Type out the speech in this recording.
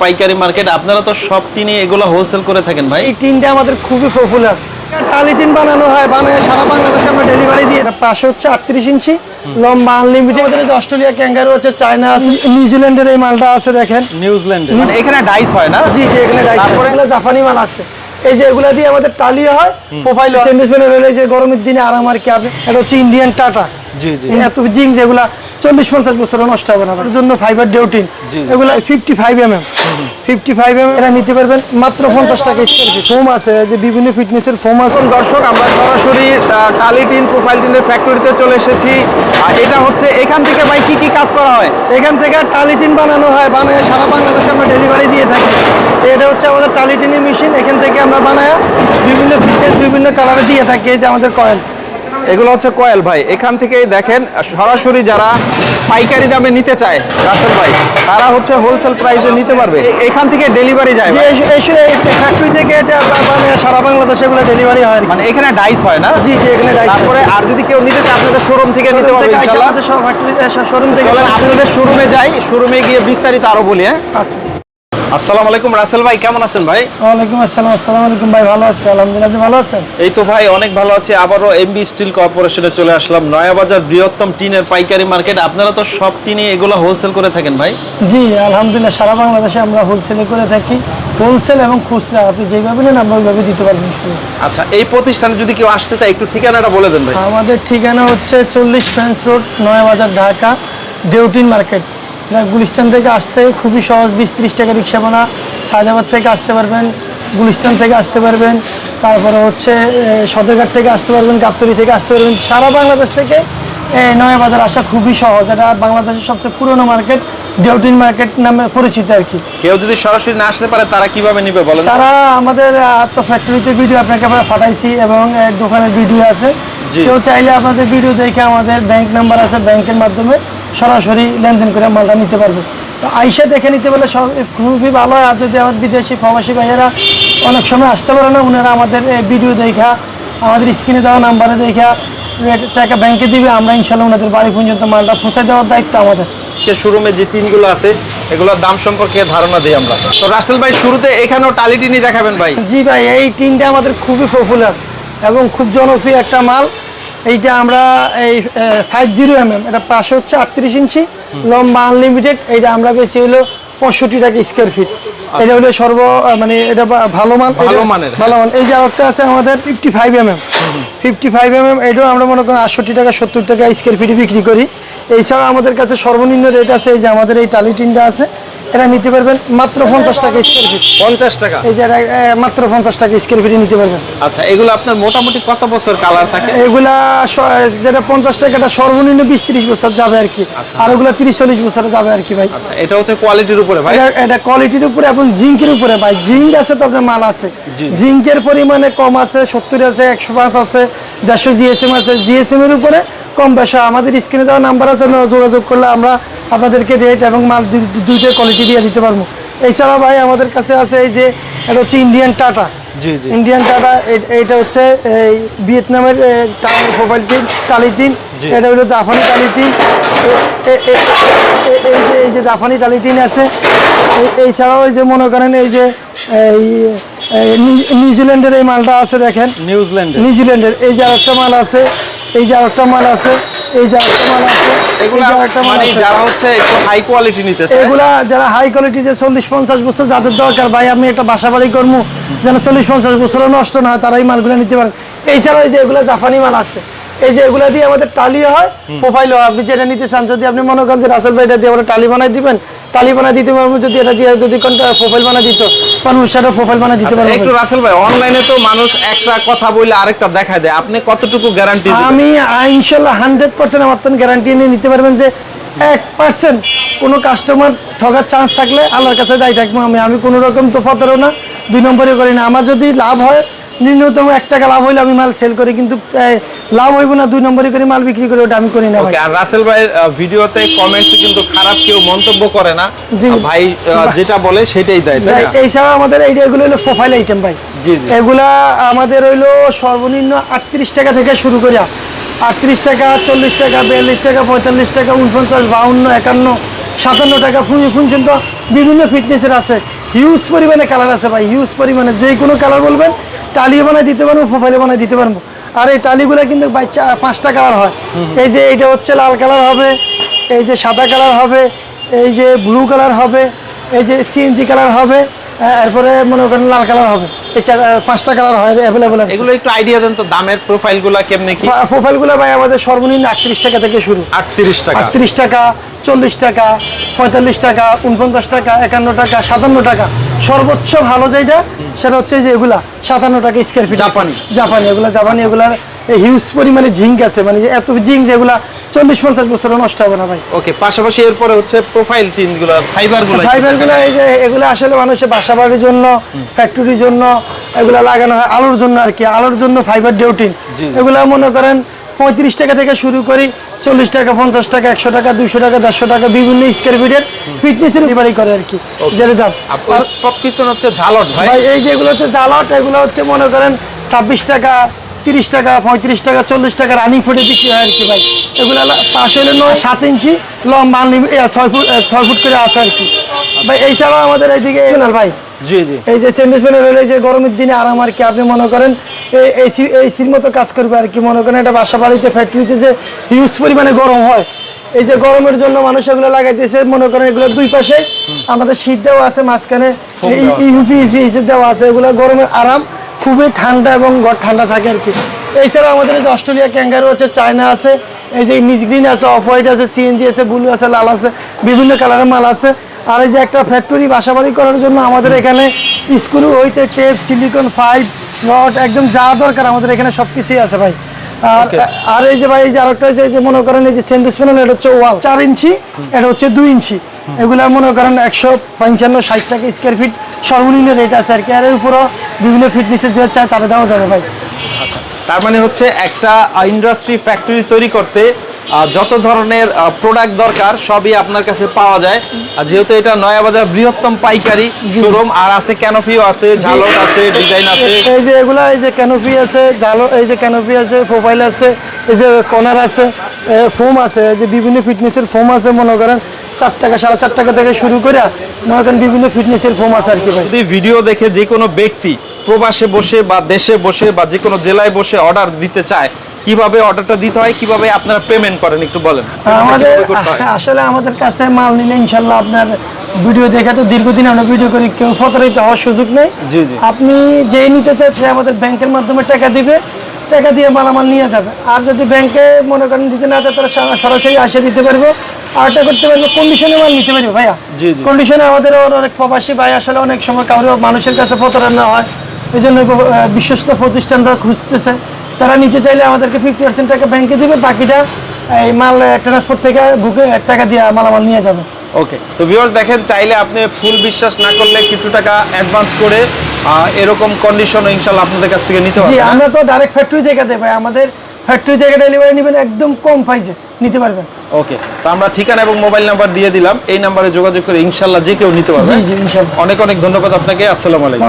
পাইকারি মার্কেট আপনারা তো সব টিনে এগুলো হোলসেল করে থাকেন ভাই। এই টিনটা আমাদের খুবই পপুলার টালি টিন বানানো হয় বানায় সারা বাংলাদেশে আমরা ডেলিভারি দিই এটা পাশে হচ্ছে আটত্রিশ ইঞ্চি লম্বা আনলিমিটেড আমাদের অস্ট্রেলিয়া ক্যাঙ্গারু আছে চায়না আছে নিউজিল্যান্ডের এই মালটা আছে দেখেন। নিউজিল্যান্ডে মানে এখানে ডাইস হয় না? জি জি এখানে রাইস তারপরে? এগুলো জাপানি মাল আছে। এই যে এগুলা দিয়ে আমাদের টালি হয় প্রোফাইল সেন্ডিসমেন্ট হলে যে গরমের দিনে আরাম আর কি আপনি এটা হচ্ছে ইন্ডিয়ান টাটা জি জি। এত জিং যেগুলা চল্লিশ পঞ্চাশ বছর নষ্ট হবে না। জন্য ফাইবার ডিউটিন। এগুলো fifty five M M fifty five M নিতে পারবেন মাত্র পঞ্চাশ টাকা স্কোয়ার ফিট ফোম আছে যে বিভিন্ন ফিটনেসের ফোম আছে। দর্শক আমরা সরাসরি টালিটিন প্রোফাইল টিনের ফ্যাক্টরিতে চলে এসেছি। আর এটা হচ্ছে এখান থেকে ভাই কি কি কাজ করা হয়? এখান থেকে টালিটিন বানানো হয় বানায় সারা বাংলাদেশে আমরা ডেলিভারি দিয়ে থাকি। এটা হচ্ছে আমাদের টালিটিনের মেশিন এখান থেকে আমরা বানায় বিভিন্ন ফিটনেস বিভিন্ন কালারে দিয়ে থাকি যে আমাদের কয়েল এগুলো হচ্ছে কয়েল ভাই। এখান থেকেই দেখেন সরাসরি যারা পাইকারি দামে নিতে চায় রাসেল ভাই তারা হচ্ছে হোলসেল প্রাইসে নিতে পারবে। এখান থেকে ডেলিভারি যায় ফ্যাক্টরি থেকে এটা বা- সারা বাংলাদেশে এগুলো ডেলিভারি হয় মানে এখানে ডাইস হয় না? জি জি এখানে ডাইস তারপরে আর যদি কেউ নিতে চায় আপনাদের শোরুম থেকে নিতে পারবে ইনশাআল্লাহ। শোরুম থেকে আপনাদের শোরুমে যাই শোরুমে গিয়ে বিস্তারিত আরও বলি হ্যাঁ? আচ্ছা। আসসালামু আলাইকুম রাসেল ভাই কেমন আছেন ভাই? ওয়ালাইকুম আসসালাম আসসালামু আলাইকুম ভাই ভালো আছি আলহামদুলিল্লাহ আপনি ভালো আছেন? এই তো ভাই অনেক ভালো আছি। আবারও এমবি স্টিল কর্পোরেশনে চলে আসলাম। নয়াবাজার বৃহত্তম টিনের পাইকারি মার্কেট। আপনারা তো সব টিনে এগুলো হোলসেল করে থাকেন ভাই? জি আলহামদুলিল্লাহ সারা বাংলাদেশে আমরা হোলসেলে করে থাকি। হোলসেল এবং খুচরা আপনি যেভাবে নেন আমরা ওইভাবে দিতে পারবেন শুধু আচ্ছা এই প্রতিষ্ঠানে যদি কেউ আসতে চায় একটু ঠিকানাটা বলে দেন ভাই। আমাদের ঠিকানা হচ্ছে চল্লিশ ফ্রেন্স রোড নয়াবাজার ঢাকা ডেউটিন মার্কেট গুলিস্তান থেকে আসতে খুবই সহজ বিশ ত্রিশ টাকা রিক্সা ভাড়া। সাজাবাদ থেকে আসতে পারবেন গুলিস্তান থেকে আসতে পারবেন। তারপরে হচ্ছে সদরঘাট থেকে আসতে পারবেন গাবতলি থেকে আসতে পারবেন। সারা বাংলাদেশ থেকে এ, নয়াবাজার আসা খুবই সহজ। এটা বাংলাদেশের সবচেয়ে পুরনো মার্কেট ডেউটিন মার্কেট নামে পরিচিত আর কি। কেউ যদি সরাসরি না আসতে পারে তারা কীভাবে নিবে বলেন তারা আমাদের তো ফ্যাক্টরিতে ভিডিও আপনাকে আমরা পাঠাইছি এবং দোকানের ভিডিও আছে। কেউ চাইলে আপনাদের ভিডিও দেখে আমাদের ব্যাংক নাম্বার আছে ব্যাংকের মাধ্যমে সরাসরি লেনদেন করে মালটা নিতে পারবে। তো আইসা দেখে নিতে পারলে সব খুবই ভালো। হয় আর যদি আমার বিদেশি প্রবাসী ভাইয়েরা অনেক সময় আসতে পারে না ওনারা আমাদের ভিডিও দেখা আমাদের স্ক্রিনে দেওয়া নাম্বারে দেখা টাকা ব্যাংকে দিবে আমরা ইনশাল্লাহ ওনাদের বাড়ি পর্যন্ত মালটা পৌঁছে দেওয়ার দায়িত্ব আমাদের। আজকে শোরুমে যে টিনগুলো আছে এগুলোর দাম সম্পর্কে ধারণা দিই আমরা। তো রাসেল ভাই শুরুতে এখানেও টালি টিনি দেখাবেন ভাই? জি ভাই এই টিনটা আমাদের খুবই পপুলার এবং খুব জনপ্রিয় একটা মাল। এইটা আমরা এই ফাইভ জিরো এম এম এটা পাশে হচ্ছে আটত্রিশ ইঞ্চি লম্বা আনলিমিটেড এইটা আমরা বেশি হলো পঁয়ষট্টি টাকা স্কোয়ার ফিট এটা হলো সর্ব মানে এটা ভালো মান ভালো মানের। ভালো মান। এই যে আরেকটা আছে আমাদের fifty five M M fifty five M M এটাও আমরা মনে করেন আটষট্টি টাকা সত্তর টাকা স্কোয়ার ফিটে বিক্রি করি। এছাড়া আমাদের কাছে সর্বনিম্ন রেট আছে এই যে আমাদের এই টালি টিনটা আছে এটা নিতে পারবেন মাত্র পঞ্চাশ টাকা স্কোয়ার ফিট পঞ্চাশ টাকা? এই যে মাত্র পঞ্চাশ টাকা স্কোয়ার ফিটে নিতে পারবেন। আচ্ছা এগুলো আপনার মোটামুটি কত বছর কালার থাকে? এগুলা যেটা পঞ্চাশ টাকাটা সর্বনিম্ন বিশ ত্রিশ বছর যাবে আর কি। আর ওগুলা তিরিশ চল্লিশ বছরে যাবে আর কি ভাই। আচ্ছা এটা হচ্ছে কোয়ালিটির উপরে ভাই? এটা- এটা কোয়ালিটির উপরে এবং জিঙ্কের উপরে ভাই। জিঙ্ক আছে তো আপনার মাল আছে। জিঙ্কের পরিমাণে কম আছে সত্তর আছে একশো পাঁচ আছে দেড়শো জিএসএম আছে। জিএসএম এর উপরে কম বেশা আমাদের স্ক্রিনে দেওয়া নাম্বার আছে না যোগাযোগ করলে আমরা আপনাদেরকে রেট এবং মাল দুই- দুইটা কোয়ালিটি দিয়ে দিতে পারব। এছাড়া ভাই আমাদের কাছে আছে এই যে এটা হচ্ছে Indian Tata G G. Indian Tata এ- এইটা হচ্ছে এই ভিয়েতনামের প্রোফাইল টিন টালি এটা হলো জাপানি টালি টিন। এ- এ- এ- এ- এই যে এই যে জাপানি টালি টিন আছে এই- এই ছাড়াও এই যে মনে করেন এই যে এই এই নিউজিল্যান্ডের এই মালটা আছে দেখেন। নিউজিল্যান্ডে নিউজিল্যান্ডের এই যে আরেকটা মাল আছে এই যে আরেকটা মাল আছে এই যে আরেকটা মাল আছে এগুলো আরেকটা মাল মানে আছে। যারা হচ্ছে একটু হাই কোয়ালিটি নিতে চায় এগুলা যারা হাই কোয়ালিটি যে চল্লিশ পঞ্চাশ বছর যাদের দরকার ভাই আমি একটা বাসা বাড়ি করব যেন চল্লিশ পঞ্চাশ বছর নষ্ট না হয় তারা এই মালগুলো নিতে পারেন এছাড়াও এই যে এগুলা জাপানি মাল আছে এই যে এগুলা দিয়ে আমাদের টালি হয় প্রোফাইল হয় আপনি যেটা নিতে চান যদি আপনি মনে করেন যে রাসেল ভাই এটা দিয়ে আমরা টালি বানাই দিবেন টালি বানাই দিতে পারব যদি এটা দিয়ে যদি কোনটা প্রোফাইল বানাই দিত মানুষ সেটা প্রোফাইল বানাই দিতে আচ্ছা, পারব। একটু রাসেল ভাই অনলাইনে তো মানুষ একটা কথা বললে আরেকটা দেখায় দেয়। আপনি কতটুকু গ্যারান্টি আমি ইনশাল্লাহ হান্ড্রেড পার্সেন্ট আমার গ্যারান্টি নিয়ে নিতে পারবেন যে এক পার্সেন্ট কোনো কাস্টমার ঠগার চান্স থাকলে আল্লাহর কাছে দায়ী থাকব আমি। আমি কোনো রকম তো ফতরও না দুই নম্বরে করি না। আমার যদি লাভ হয় ন্যূনতম এক টাকা লাভ হইলে আমি মাল সেল করি কিন্তু লাভ হইব না দুই নম্বরই করে মাল বিক্রি করি ওটা আমি করি না আর রাসেল ভাইয়ের ভিডিওতে কমেন্টসে কিন্তু খারাপ কেউ মন্তব্য করে না। ভাই যেটা বলে সেটাই দেয় তাই ভাই, না? এছাড়া আমাদের এইটা এগুলো হলো প্রোফাইল আইটেম ভাই। এগুলা আমাদের হইল সর্বনিম্ন আটত্রিশ টাকা থেকে শুরু করিয়া আটত্রিশ টাকা চল্লিশ টাকা বিয়াল্লিশ টাকা পঁয়তাল্লিশ টাকা উনপঞ্চাশ বাউন্ন একান্ন সাতান্ন টাকা পর্যন্ত বিভিন্ন ফিটনেসের আছে। হিউজ পরিমাণে কালার আছে ভাই হিউজ পরিমাণে যে কোনো কালার বলবেন টালিও বানায় দিতে পারব প্রোফাইলে বানায় দিতে পারব। আর এই টালিগুলো কিন্তু পাঁচটা কালার হয়। এই যে এইটা হচ্ছে লাল কালার হবে এই যে সাদা কালার হবে এই যে ব্লু কালার হবে এই যে সিএনজি কালার হবে আহ, এরপরে মনে করেন লাল কালার হবে। এই চার পাঁচটা কালার হয় অ্যাভেলেবল এগুলো একটু আইডিয়া দেন তো দামের প্রোফাইলগুলা কেমনে কি? প্রোফাইলগুলো ভাই আমাদের সর্বনিম্ন আটত্রিশ টাকা থেকে শুরু। আটত্রিশ টাকা। আটত্রিশ টাকা চল্লিশ টাকা পঁয়তাল্লিশ টাকা উনপঞ্চাশ টাকা একান্ন টাকা সাতান্ন টাকা। সর্বোচ্চ ভালো যেটা সেটা হচ্ছে যে এগুলা সাতান্ন টাকা স্কোয়ার ফিট জাপানি। জাপানি এগুলা জাপানি এগুলার হিউজ পরিমাণে জিঙ্ক আছে মানে এত জিঙ্ক যেগুলা চল্লিশ পঞ্চাশ বছরও নষ্ট হবে না ভাই ওকে পাশাপাশি এরপরে হচ্ছে প্রোফাইল টিনগুলো ফাইবারগুলো এই যে এগুলো আসলে মানুষের বাসা বাড়ির জন্য ফ্যাক্টরির জন্য এগুলো লাগানো হয় আলোর জন্য আর কি আলোর জন্য ফাইবার ডিউটিন। এগুলো মনে করেন পঁয়ত্রিশ টাকা থেকে শুরু করি চল্লিশ টাকা পঞ্চাশ টাকা একশো টাকা দুইশো টাকা দেড়শো টাকা বিভিন্ন স্কোয়ার ফিটের ফিটনেসের ডেলিভারি করে আর কি। যেটা দাম হচ্ছে ঝালট ভাই? এই যেগুলো হচ্ছে জালট এগুলো হচ্ছে মনে করেন ছাব্বিশ টাকা তিরিশ টাকা পঁয়ত্রিশ টাকা চল্লিশ টাকা রানিং ফুটে বিক্রি হয় আর কি ভাই। এগুলো পাশ হলে নয় সাত ইঞ্চি? লম্বা ছয় ফুট ছয় ফুট করে আছে আর কি। ভাই এই ছাড়াও আমাদের এইদিকে ভাই। জি জি এই যে প্যানেল এই যে গরমের দিনে আরাম আর কি আপনি মনে করেন এসি এসির মতো কাজ করবে আর কি। মনে করেন একটা বাসা বাড়িতে ফ্যাক্টরিতে যে হিউজ পরিমাণে গরম হয় এই যে গরমের জন্য মানুষ এগুলো লাগাইতেছে মনে করেন এগুলো দুই পাশে আমাদের শীত দেওয়া আছে মাঝখানে ইউপি ইউপি দেওয়া আছে। এগুলো গরমের আরাম খুবই ঠান্ডা এবং ঘর ঠান্ডা থাকে আর কি। এছাড়া আমাদের এই যে অস্ট্রেলিয়া ক্যাঙ্গারু আছে চায়না আছে এই যে নিজ গ্রিন আছে অফ হোয়াইট আছে সিএনজি আছে ব্লু আছে লাল আছে বিভিন্ন কালারের মাল আছে। আর এই যে একটা ফ্যাক্টরি বাসাবাড়ি করার জন্য আমাদের এখানে স্ক্রু হইতে টেপ সিলিকন পাইপ রড একদম যা দরকার আমাদের এখানে সব কিছুই আছে ভাই। আর আর এই যে ভাই এই যে আরেকটা এই যে মনে করেন এই যে সেন্ডুস প্যানেল এটা হচ্ছে ওয়াল। চার ইঞ্চি এটা হচ্ছে দুই ইঞ্চি। এগুলা মনে করেন একশো পঞ্চান্ন ষাট টাকা স্কোয়ার ফিট সর্বনিম্ন রেট আছে আর কি। আর এর উপরও বিভিন্ন ফিটনেসের যে চায় তারা দেওয়া যাবে ভাই। তার মানে হচ্ছে একটা ইন্ডাস্ট্রি ফ্যাক্টরি তৈরি করতে যত ধরনের প্রোডাক্ট দরকার সবই আপনার কাছে পাওয়া যায়। আর যেহেতু এটা নয়াবাজার বৃহত্তম পাইকারি শোরুম আর আছে ক্যানোফিও আছে ঝালট আছে ডিজাইন আছে। এই- যে এগুলা এই যে ক্যানোপি আছে জালো এই যে ক্যানোপি আছে প্রোফাইল আছে এই যে কর্নার আছে ফোম আছে যে বিভিন্ন ফিটনেসের ফোম আছে মনে করেন চার টাকা সাড়ে চার টাকা থেকে শুরু করে মনে করেন বিভিন্ন ফিটনেসের ফোম আছে আর কি ভাই। যদি ভিডিও দেখে যে কোনো ব্যক্তি প্রবাসে বসে বা দেশে বসে বা যে কোনো জেলায় বসে অর্ডার দিতে চায় কীভাবে অর্ডারটা দিতে হয় কীভাবে আপনারা পেমেন্ট করেন একটু বলেন। আমাদের? আসলে আমাদের কাছে মাল নিলে ইনশাল্লাহ আপনার ভিডিও দেখে তো দীর্ঘদিন আমরা ভিডিও করি কেউ প্রতারিত হওয়ার সুযোগ নেই। আপনি যেই নিতে চান সে আমাদের ব্যাংকের মাধ্যমে টাকা দিবে টাকা দিয়ে মালামাল নিয়ে যাবে। আর যদি ব্যাংকে মনে করেন দিতে না চায় তারা সরাসরি আসে দিতে পারব। আর এটা করতে পারব কন্ডিশনে মাল নিতে পারবে ভাইয়া। জি, জি। কন্ডিশনে আমাদের ওর অনেক প্রবাসী ভাই আসলে অনেক সময় কারও মানুষের কাছে প্রতারণা হয়। এই জন্য বিশ্বস্ত প্রতিষ্ঠানরা খুঁজতেছে। তারা নিতে চাইলে আমাদেরকে ফিফটি পার্সেন্ট টাকা ব্যাংকে দিবে বাকিটা এই মাল ট্রান্সপোর্ট থেকে বুকে টাকা দিয়ে মালামাল নিয়ে যাবে। ওকে তো ভিউয়ার্স দেখেন চাইলে আপনি ফুল বিশ্বাস না করলে কিছু টাকা অ্যাডভান্স করে এরকম কন্ডিশন ইনশাল্লাহ আপনাদের কাছ থেকে নিতে পারবেন হ্যাঁ? আমরা তো ডাইরেক্ট ফ্যাক্টরি থেকে ভাই। আমাদের ফ্যাক্টরি থেকে ডেলিভারি নেবেন একদম কম প্রাইসে নিতে পারবেন। ওকে তো আমরা ঠিকানা এবং মোবাইল নাম্বার দিয়ে দিলাম। এই নাম্বারে যোগাযোগ করে ইনশাল্লাহ যে কেউ নিতে পারবে। জি জি ইনশাল্লাহ। অনেক অনেক ধন্যবাদ আপনাকে। আসসালামু আলাইকুম।